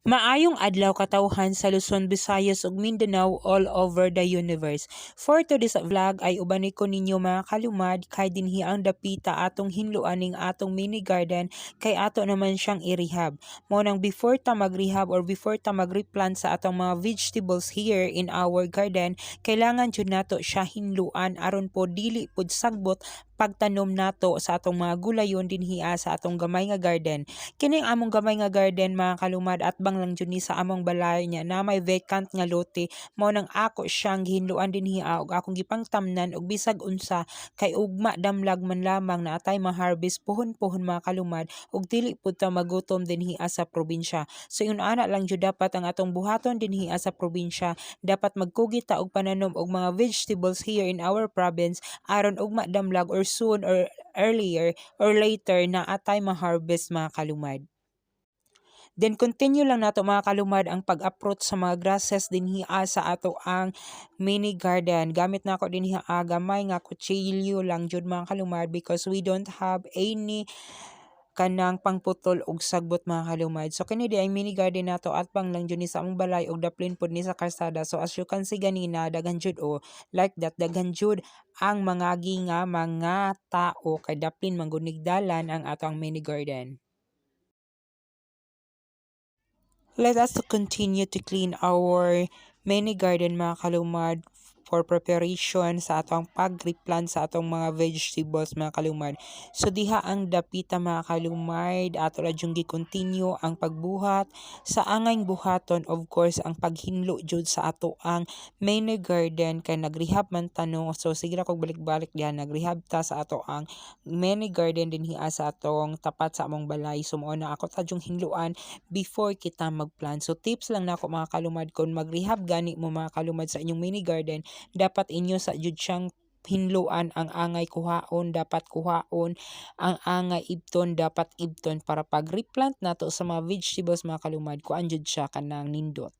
Maayong adlaw katawhan sa Luzon, Visayas ug Mindanao all over the universe. For today's vlog ay ubanay ko ninyo mga kalumad kay dinhi ang dapita atong hinluan ning atong mini garden kay ato naman siyang i-rehab. Mo nang before ta mag-rehab or before ta mag-replant sa atong mga vegetables here in our garden, kailangan jud nato siya hinluan aron po dili pud sagbot pagtanom nato sa atong mga gulayon dinhi ah, sa atong gamay nga garden. Kining among gamay nga garden mga kalumad at bang lang sa among balay niya na may vacant nga lote mao nang ako siyang gihinluan dinhi ah, ug akong gipangtamnan og bisag unsa kay ugma damlag man lamang na atay ma-harvest puhon-puhon mga kalumad ug dili pud ta magutom dinhi ah, sa probinsya. So yun ana lang jud dapat ang atong buhaton dinhi ah, sa probinsya dapat magkugit ta og pananom og mga vegetables here in our province aron ugma damlag or soon or earlier or later na atay ma-harvest mga kalumad. Then continue lang nato mga kalumad ang pag-approach sa mga grasses dinhi sa ato ang mini garden. Gamit na ako dinhi ah, gamay nga kutsilyo lang jud mga kalumad because we don't have any kanang pangputol og sagbot mga kalumad. So kini di ay mini garden nato at pang lang jud ni sa among balay og daplin pud ni sa kalsada. So as you can see ganina daghan jud o like that daghan jud ang mga ginga mga tao kay daplin manggunigdalan ang ato ang mini garden. Let us continue to clean our mini garden mga kalumad for preparation sa atong pag-replant sa atong mga vegetables mga kalumad. So diha ang dapita mga kalumad ato ra jung gi-continue ang pagbuhat sa angay buhaton of course ang paghinlo jud sa ato ang mini garden kay nagrehab man tanong so sige ra kog balik-balik diha nagrehab ta sa ato ang mini garden dinhi sa atong tapat sa among balay so mao na ako ta jung hinluan before kita magplant. So tips lang nako mga kalumad kung magrehab gani mo mga kalumad sa inyong mini garden dapat inyo sa jud siyang hinluan ang angay kuhaon dapat kuhaon. Ang angay ibton dapat ibton para pag replant nato sa mga vegetables mga kalumad kuan jud siya kanang nindot